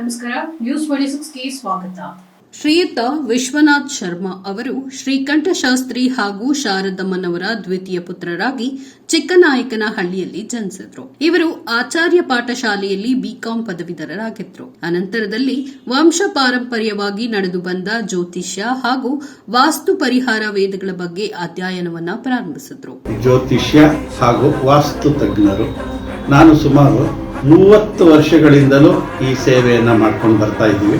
ನಮಸ್ಕಾರ news twenty ಸಿಕ್ಸ್ಗೆ ಸ್ವಾಗತ. ಶ್ರೀಯುತ ವಿಶ್ವನಾಥ್ ಶರ್ಮಾ ಅವರು ಶ್ರೀಕಂಠಶಾಸ್ತ್ರಿ ಹಾಗೂ ಶಾರದಮ್ಮನವರ ದ್ವಿತೀಯ ಪುತ್ರರಾಗಿ ಚಿಕ್ಕನಾಯಕನ ಹಳ್ಳಿಯಲ್ಲಿ ಜನಿಸಿದ್ರು. ಇವರು ಆಚಾರ್ಯ ಪಾಠಶಾಲೆಯಲ್ಲಿ ಬಿಕಾಂ ಪದವೀಧರರಾಗಿದ್ರು. ಅನಂತರದಲ್ಲಿ ವಂಶ ಪಾರಂಪರ್ಯವಾಗಿ ನಡೆದು ಬಂದ ಜ್ಯೋತಿಷ್ಯ ಹಾಗೂ ವಾಸ್ತು ಪರಿಹಾರ ವೇದಗಳ ಬಗ್ಗೆ ಅಧ್ಯಯನವನ್ನ ಪ್ರಾರಂಭಿಸಿದ್ರು. ಜ್ಯೋತಿಷ್ಯ ಹಾಗೂ ವಾಸ್ತು ತಜ್ಞರು. ನಾನು ಸುಮಾರು ಮೂವತ್ತು ವರ್ಷಗಳಿಂದಲೂ ಈ ಸೇವೆಯನ್ನು ಮಾಡ್ಕೊಂಡು ಬರ್ತಾ ಇದ್ದೀವಿ.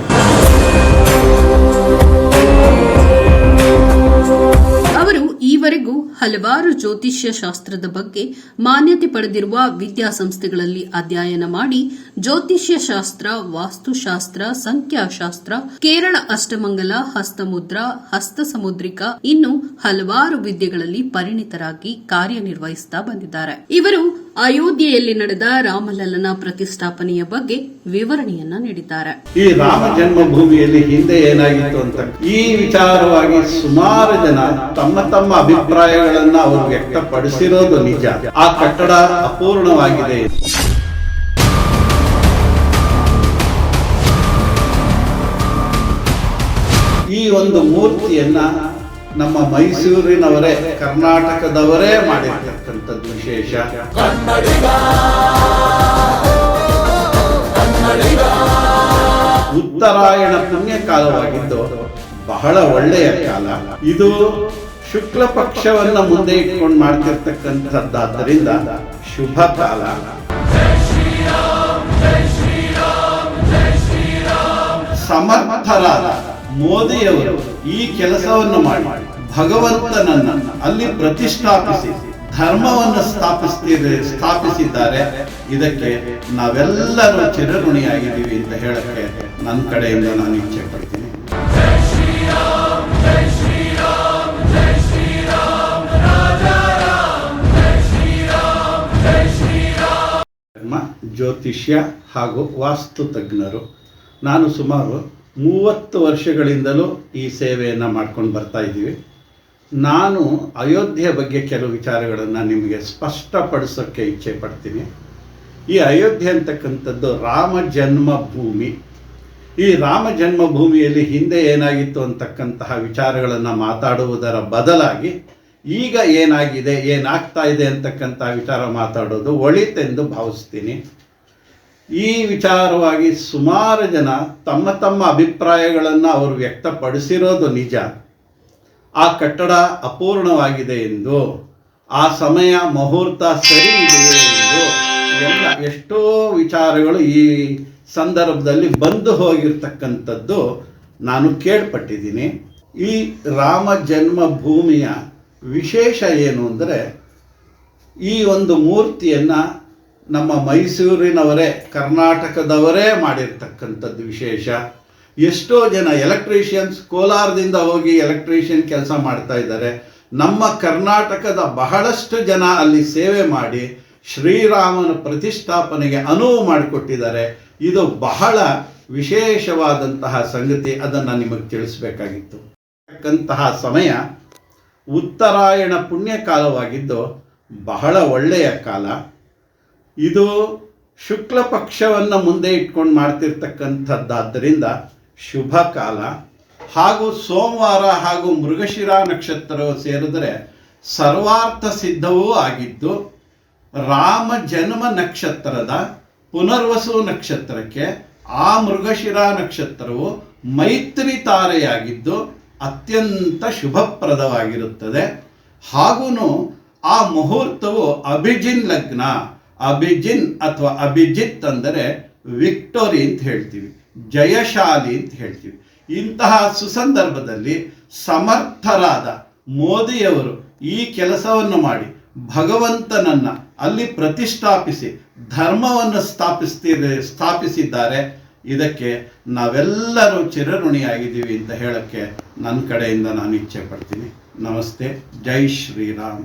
ಅವರು ಈವರೆಗೂ ಹಲವಾರು ಜ್ಯೋತಿಷ್ಯ ಶಾಸ್ತ್ರದ ಬಗ್ಗೆ ಮಾನ್ಯತೆ ಪಡೆದಿರುವ ವಿದ್ಯಾಸಂಸ್ಥೆಗಳಲ್ಲಿ ಅಧ್ಯಯನ ಮಾಡಿ ಜ್ಯೋತಿಷ್ಯ ಶಾಸ್ತ್ರ, ವಾಸ್ತುಶಾಸ್ತ್ರ, ಸಂಖ್ಯಾಶಾಸ್ತ್ರ, ಕೇರಳ ಅಷ್ಟಮಂಗಲ, ಹಸ್ತಮುದ್ರ, ಹಸ್ತಸಮುದ್ರಿಕ ಇನ್ನು ಹಲವಾರು ವಿದ್ಯೆಗಳಲ್ಲಿ ಪರಿಣಿತರಾಗಿ ಕಾರ್ಯನಿರ್ವಹಿಸುತ್ತಾ ಬಂದಿದ್ದಾರೆ. ಇವರು ಅಯೋಧ್ಯೆಯಲ್ಲಿ ನಡೆದ ರಾಮಲಲ್ಲನ ಪ್ರತಿಷ್ಠಾಪನೆಯ ಬಗ್ಗೆ ವಿವರಣೆಯನ್ನ ನೀಡಿದ್ದಾರೆ. ಈ ರಾಮ ಜನ್ಮಭೂಮಿಯಲ್ಲಿ ಹಿಂದೆ ಏನಾಗಿತ್ತು ಅಂತ ಈ ವಿಚಾರವಾಗಿ ಸುಮಾರು ಜನ ತಮ್ಮ ತಮ್ಮ ಅಭಿಪ್ರಾಯಗಳನ್ನ ಅವರು ವ್ಯಕ್ತಪಡಿಸಿರೋದು ನಿಜ. ಆ ಕಟ್ಟಡ ಅಪೂರ್ಣವಾಗಿದೆ. ಈ ಒಂದು ಮೂರ್ತಿಯನ್ನ ನಮ್ಮ ಮೈಸೂರಿನವರೇ, ಕರ್ನಾಟಕದವರೇ ಮಾಡಿರ್ತಕ್ಕಂಥದ್ದು ವಿಶೇಷ. ಉತ್ತರಾಯಣ ಪುಣ್ಯ ಕಾಲವಾಗಿದ್ದು ಬಹಳ ಒಳ್ಳೆಯ ಕಾಲ. ಇದು ಶುಕ್ಲ ಪಕ್ಷವನ್ನ ಮುಂದೆ ಇಟ್ಕೊಂಡು ಮಾಡ್ತಿರ್ತಕ್ಕಂಥದ್ದಾದ್ದರಿಂದ ಶುಭ ಕಾಲ. ಸಮರ್ಥರಾದ ಮೋದಿಯವರು ಈ ಕೆಲಸವನ್ನು ಮಾಡಿ, ಭಗವಂತನನ್ನ ಅಲ್ಲಿ ಪ್ರತಿಷ್ಠಾಪಿಸಿ, ಧರ್ಮವನ್ನು ಸ್ಥಾಪಿಸ್ತಿದೆ ಸ್ಥಾಪಿಸಿದ್ದಾರೆ. ಇದಕ್ಕೆ ನಾವೆಲ್ಲರೂ ಚಿರಋಣಿಯಾಗಿದ್ದೀವಿ ಅಂತ ಹೇಳಕ್ಕೆ ನನ್ನ ಕಡೆಯಿಂದ ನಾನು ಇಚ್ಛೆ ಪಡ್ತೀನಿ. ಜ್ಯೋತಿಷ್ಯ ಹಾಗೂ ವಾಸ್ತು ತಜ್ಞರು ನಾನು ಸುಮಾರು ಮೂವತ್ತು ವರ್ಷಗಳಿಂದಲೂ ಈ ಸೇವೆಯನ್ನು ಮಾಡ್ಕೊಂಡು ಬರ್ತಾ ಇದ್ದೀವಿ. ನಾನು ಅಯೋಧ್ಯೆ ಬಗ್ಗೆ ಕೆಲವು ವಿಚಾರಗಳನ್ನು ನಿಮಗೆ ಸ್ಪಷ್ಟಪಡಿಸೋಕ್ಕೆ ಇಚ್ಛೆ ಪಡ್ತೀನಿ. ಈ ಅಯೋಧ್ಯೆ ಅಂತಕ್ಕಂಥದ್ದು ರಾಮ ಜನ್ಮಭೂಮಿ ಈ ರಾಮ ಜನ್ಮಭೂಮಿಯಲ್ಲಿ ಹಿಂದೆ ಏನಾಗಿತ್ತು ಅಂತಕ್ಕಂತಹ ವಿಚಾರಗಳನ್ನು ಮಾತಾಡುವುದರ ಬದಲಾಗಿ ಈಗ ಏನಾಗಿದೆ, ಏನಾಗ್ತಾ ಇದೆ ಅಂತಕ್ಕಂಥ ವಿಚಾರ ಮಾತಾಡೋದು ಒಳಿತೆಂದು ಭಾವಿಸ್ತೀನಿ. ಈ ವಿಚಾರವಾಗಿ ಸುಮಾರು ಜನ ತಮ್ಮ ತಮ್ಮ ಅಭಿಪ್ರಾಯಗಳನ್ನು ಅವರು ವ್ಯಕ್ತಪಡಿಸಿರೋದು ನಿಜ. ಆ ಕಟ್ಟಡ ಅಪೂರ್ಣವಾಗಿದೆ ಎಂದು, ಆ ಸಮಯ ಮುಹೂರ್ತ ಸರಿ ಇದೆಯೇ ಎಂದು ಎಲ್ಲ ಎಷ್ಟೋ ವಿಚಾರಗಳು ಈ ಸಂದರ್ಭದಲ್ಲಿ ಬಂದು ಹೋಗಿರ್ತಕ್ಕಂಥದ್ದು ನಾನು ಕೇಳ್ಪಟ್ಟಿದ್ದೀನಿ. ಈ ರಾಮ ಜನ್ಮಭೂಮಿಯ ವಿಶೇಷ ಏನು ಅಂದರೆ ಈ ಒಂದು ಮೂರ್ತಿಯನ್ನು ನಮ್ಮ ಮೈಸೂರಿನವರೇ, ಕರ್ನಾಟಕದವರೇ ಮಾಡಿರ್ತಕ್ಕಂಥದ್ದು ವಿಶೇಷ. ಎಷ್ಟೋ ಜನ ಎಲೆಕ್ಟ್ರಿಷಿಯನ್ಸ್ ಕೋಲಾರದಿಂದ ಹೋಗಿ ಎಲೆಕ್ಟ್ರಿಷಿಯನ್ ಕೆಲಸ ಮಾಡ್ತಾ ಇದ್ದಾರೆ. ನಮ್ಮ ಕರ್ನಾಟಕದ ಬಹಳಷ್ಟು ಜನ ಅಲ್ಲಿ ಸೇವೆ ಮಾಡಿ ಶ್ರೀರಾಮನ ಪ್ರತಿಷ್ಠಾಪನೆಗೆ ಅನುವು ಮಾಡಿಕೊಟ್ಟಿದ್ದಾರೆ. ಇದು ಬಹಳ ವಿಶೇಷವಾದಂತಹ ಸಂಗತಿ, ಅದನ್ನು ನಿಮಗೆ ತಿಳಿಸ್ಬೇಕಾಗಿತ್ತು. ತಕ್ಕಂತಹ ಸಮಯ ಉತ್ತರಾಯಣ ಪುಣ್ಯ ಕಾಲವಾಗಿದ್ದು ಬಹಳ ಒಳ್ಳೆಯ ಕಾಲ. ಇದು ಶುಕ್ಲ ಪಕ್ಷವನ್ನು ಮುಂದೆ ಇಟ್ಕೊಂಡು ಮಾಡ್ತಿರ್ತಕ್ಕಂಥದ್ದಾದ್ದರಿಂದ ಶುಭ ಕಾಲ. ಹಾಗೂ ಸೋಮವಾರ ಹಾಗೂ ಮೃಗಶಿರ ನಕ್ಷತ್ರವು ಸೇರಿದರೆ ಸರ್ವಾರ್ಥ ಸಿದ್ಧವೂ ಆಗಿದ್ದು, ರಾಮ ಜನ್ಮ ನಕ್ಷತ್ರದ ಪುನರ್ವಸು ನಕ್ಷತ್ರಕ್ಕೆ ಆ ಮೃಗಶಿರ ನಕ್ಷತ್ರವು ಮೈತ್ರಿ ತಾರೆಯಾಗಿದ್ದು ಅತ್ಯಂತ ಶುಭಪ್ರದವಾಗಿರುತ್ತದೆ. ಹಾಗೂ ಆ ಮುಹೂರ್ತವು ಅಭಿಜಿನ್ ಲಗ್ನ. ಅಭಿಜಿನ್ ಅಥವಾ ಅಭಿಜಿತ್ ಅಂದರೆ ವಿಕ್ಟೋರಿ ಅಂತ ಹೇಳ್ತೀವಿ, ಜಯಶಾಲಿ ಅಂತ ಹೇಳ್ತೀವಿ. ಇಂತಹ ಸುಸಂದರ್ಭದಲ್ಲಿ ಸಮರ್ಥರಾದ ಮೋದಿಯವರು ಈ ಕೆಲಸವನ್ನು ಮಾಡಿ ಭಗವಂತನನ್ನ ಅಲ್ಲಿ ಪ್ರತಿಷ್ಠಾಪಿಸಿ, ಧರ್ಮವನ್ನು ಸ್ಥಾಪಿಸ್ತಿದೆ, ಸ್ಥಾಪಿಸಿದ್ದಾರೆ. ಇದಕ್ಕೆ ನಾವೆಲ್ಲರೂ ಚಿರಋಣಿಯಾಗಿದ್ದೀವಿ ಅಂತ ಹೇಳಕ್ಕೆ ನನ್ನ ಕಡೆಯಿಂದ ನಾನು ಇಚ್ಛೆ ಪಡ್ತೀನಿ. ನಮಸ್ತೆ, ಜೈ ಶ್ರೀರಾಮ್.